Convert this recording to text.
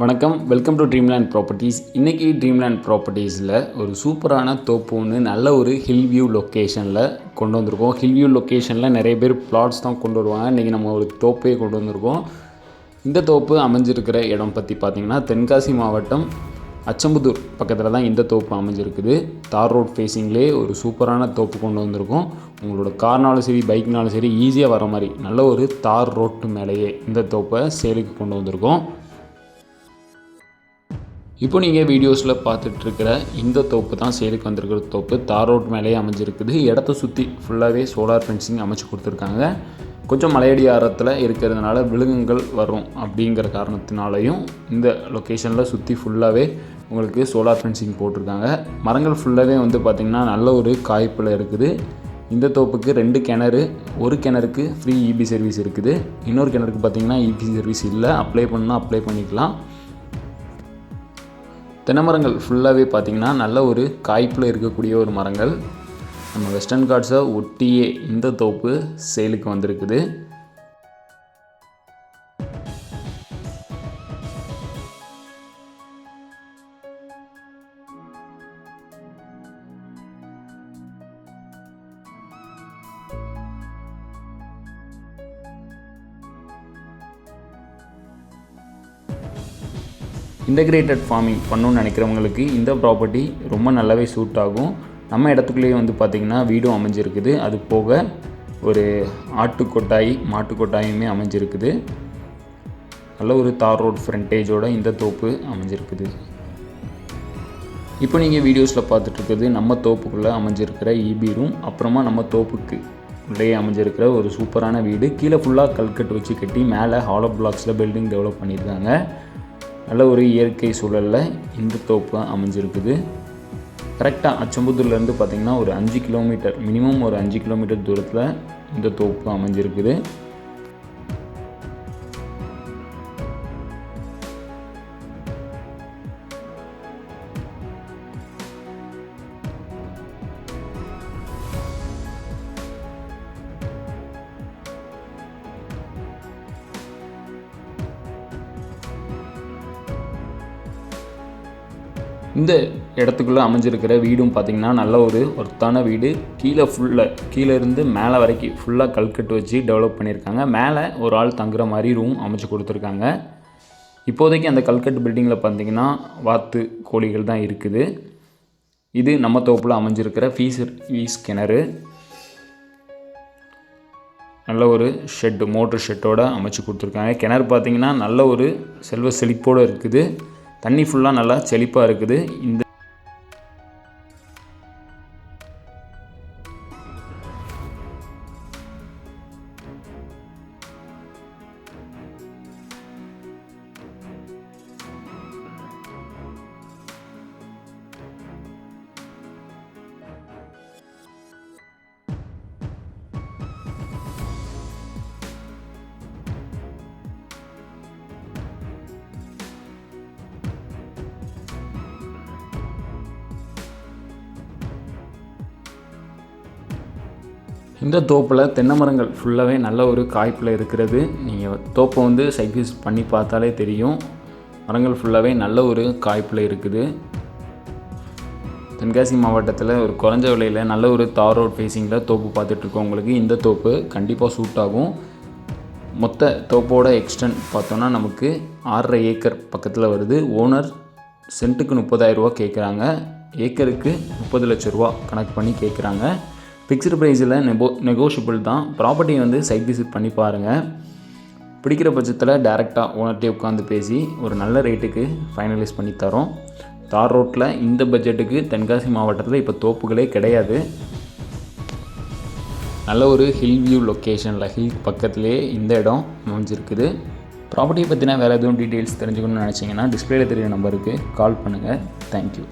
வணக்கம். Welcome to Dreamland properties இன்றைக்கி Dreamland ப்ராப்பர்ட்டிஸில் ஒரு சூப்பரான தோப்பு ஒன்று நல்ல ஒரு ஹில் வியூ லொக்கேஷனில் கொண்டு வந்திருக்கோம். ஹில் வியூ லொக்கேஷனில் நிறைய பேர் பிளாட்ஸ் தான் கொண்டு வருவாங்க. இன்றைக்கி நம்ம ஒரு தோப்பே கொண்டு வந்திருக்கோம். இந்த தோப்பு அமைஞ்சிருக்கிற இடம் பற்றி பார்த்திங்கன்னா தென்காசி மாவட்டம் அச்சம்புதூர் பக்கத்தில் தான் இந்த தோப்பு அமைஞ்சிருக்குது. தார் ரோட் ஃபேஸிங்லே ஒரு சூப்பரான தோப்பு கொண்டு வந்திருக்கோம். உங்களோட கார்னாலும் சரி பைக்னாலும் சரி ஈஸியாக வர மாதிரி நல்ல ஒரு தார் ரோட்டு மேலேயே இந்த தோப்பை சேலுக்கு கொண்டு வந்திருக்கோம். இப்போ நீங்கள் வீடியோஸில் பார்த்துட்ருக்கிற இந்த தோப்பு தான் சேலுக்கு வந்திருக்கிற தோப்பு. தார் ரோட் மேலேயே அமைஞ்சிருக்குது. இடத்த சுற்றி ஃபுல்லாகவே சோலார் ஃபென்சிங் அமைச்சு கொடுத்துருக்காங்க. கொஞ்சம் மலையடி ஆரத்தில் இருக்கிறதுனால விலங்குகள் வரும் அப்படிங்கிற காரணத்தினாலையும் இந்த லொக்கேஷனில் சுற்றி ஃபுல்லாகவே உங்களுக்கு சோலார் ஃபென்சிங் போட்டிருக்காங்க. மரங்கள் ஃபுல்லாகவே வந்து பார்த்திங்கன்னா நல்ல ஒரு காய்ப்பில் இருக்குது. இந்த தோப்புக்கு ரெண்டு கிணறு ஒரு கிணறுக்கு ஃப்ரீ இபி சர்வீஸ் இருக்குது. இன்னொரு கிணறுக்கு பார்த்திங்கன்னா இபி சர்வீஸ் இல்லை. அப்ளை பண்ணால் அப்ளை பண்ணிக்கலாம். தென்னை மரங்கள் ஃபுல்லாகவே பார்த்திங்கன்னா நல்ல ஒரு காய்ப்பில் இருக்கக்கூடிய ஒரு மரங்கள். நம்ம வெஸ்டர்ன் காட்ஸை ஒட்டியே இந்த தோப்பு சேலுக்கு வந்திருக்குது. இன்டகிரேட்டட் ஃபார்மிங் பண்ணணும்னு நினைக்கிறவங்களுக்கு இந்த ப்ராப்பர்ட்டி ரொம்ப நல்லாவே சூட் ஆகும். நம்ம இடத்துக்குள்ளேயே வந்து பார்த்திங்கன்னா வீடும் அமைஞ்சிருக்குது. அது போக ஒரு ஆட்டு கொட்டாய் மாட்டு கொட்டாயுமே அமைஞ்சிருக்குது. நல்ல ஒரு தார் ரோட் ஃப்ரண்டேஜோட இந்த தோப்பு அமைஞ்சிருக்குது. இப்போ நீங்கள் வீடியோஸில் பார்த்துட்ருக்குது நம்ம தோப்புக்குள்ளே அமைஞ்சிருக்கிற இபி ரூம் அப்புறமா நம்ம தோப்புக்கு உள்ளே அமைஞ்சிருக்கிற ஒரு சூப்பரான வீடு. கீழே ஃபுல்லாக கல்கட்டு வச்சு கட்டி மேலே ஹாலோ பிளாக்ஸில் பில்டிங் டெவலப் பண்ணியிருக்காங்க. நல்ல ஒரு இயற்கை சூழலில் இந்த தோப்பு அமைஞ்சிருக்குது. கரெக்டாக அச்சம்புத்தூர்லேருந்து பார்த்திங்கன்னா ஒரு அஞ்சு கிலோமீட்டர் மினிமம் ஒரு அஞ்சு கிலோமீட்டர் தூரத்தில் இந்த தோப்பு அமைஞ்சிருக்குது. இந்த இடத்துக்குள்ளே அமைஞ்சிருக்கிற வீடும் பார்த்திங்கன்னா நல்ல ஒரு ஒர்த்தான வீடு. கீழே ஃபுல்லாக கீழே இருந்து மேலே வரைக்கும் ஃபுல்லாக கல்கட்டு வச்சு டெவலப் பண்ணியிருக்காங்க. மேலே ஒரு ஆள் தங்குற மாதிரி ரூம் அமைச்சு கொடுத்துருக்காங்க. இப்போதைக்கு அந்த கல்கட்டு பில்டிங்கில் பார்த்தீங்கன்னா வாத்து கோழிகள் தான் இருக்குது. இது நம்ம தோப்பில் அமைஞ்சிருக்கிற ஃபீஸ் ஃபீஸ் கிணறு. நல்ல ஒரு ஷெட்டு மோட்ரு ஷெட்டோடு அமைச்சு கொடுத்துருக்காங்க. கிணறு பார்த்திங்கன்னா நல்ல ஒரு செல்வ செழிப்போடு இருக்குது. தண்ணி ஃபுல்லாக நல்லா செழிப்பாக இருக்குது. இந்த இந்த தோப்பில் தென்னை மரங்கள் ஃபுல்லாகவே நல்ல ஒரு காய்ப்பில் இருக்கிறது. நீங்கள் தோப்பை வந்து சைக்கிள்ஸ் பண்ணி பார்த்தாலே தெரியும். மரங்கள் ஃபுல்லாகவே நல்ல ஒரு காய்ப்பில் இருக்குது. தென்காசி மாவட்டத்தில் ஒரு குறைஞ்ச விலையில் நல்ல ஒரு தார் ரோட் ஃபேஸிங்கில் தோப்பு பார்த்துட்ருக்கவங்களுக்கு இந்த தோப்பு கண்டிப்பாக சூட் ஆகும். மொத்த தோப்போட எக்ஸ்டென்ட் பார்த்தோன்னா நமக்கு ஆறரை ஏக்கர் பக்கத்தில் வருது. ஓனர் சென்ட்டுக்கு முப்பதாயிரரூவா கேட்குறாங்க ஏக்கருக்கு முப்பது லட்ச ரூபா கணக்கு பண்ணி கேட்குறாங்க ஃபிக்ஸ்டு ப்ரைஸில் நெபோ நெகோஷியபிள் தான். ப்ராப்பர்ட்டியை வந்து சைட் விசிட் பண்ணி பாருங்கள் பிடிக்கிற பட்சத்தில் டேரெக்டாக ஓனர்கிட்டே உட்காந்து பேசி ஒரு நல்ல ரேட்டுக்கு ஃபைனலைஸ் பண்ணி தரோம். தார் ரோட்டில் இந்த பட்ஜெட்டுக்கு தென்காசி மாவட்டத்தில் இப்போ தோப்புகளே கிடையாது. நல்ல ஒரு ஹில் வியூ லொக்கேஷனில் ஹில் பக்கத்துலேயே இந்த இடம் அமைஞ்சிருக்குது. ப்ராப்பர்ட்டியை பற்றினா வேறு எதுவும் டீட்டெயில்ஸ் தெரிஞ்சுக்கணும்னு நினச்சிங்கன்னா டிஸ்பிளேல தெரியுற நம்பருக்கு கால் பண்ணுங்கள் தேங்க்யூ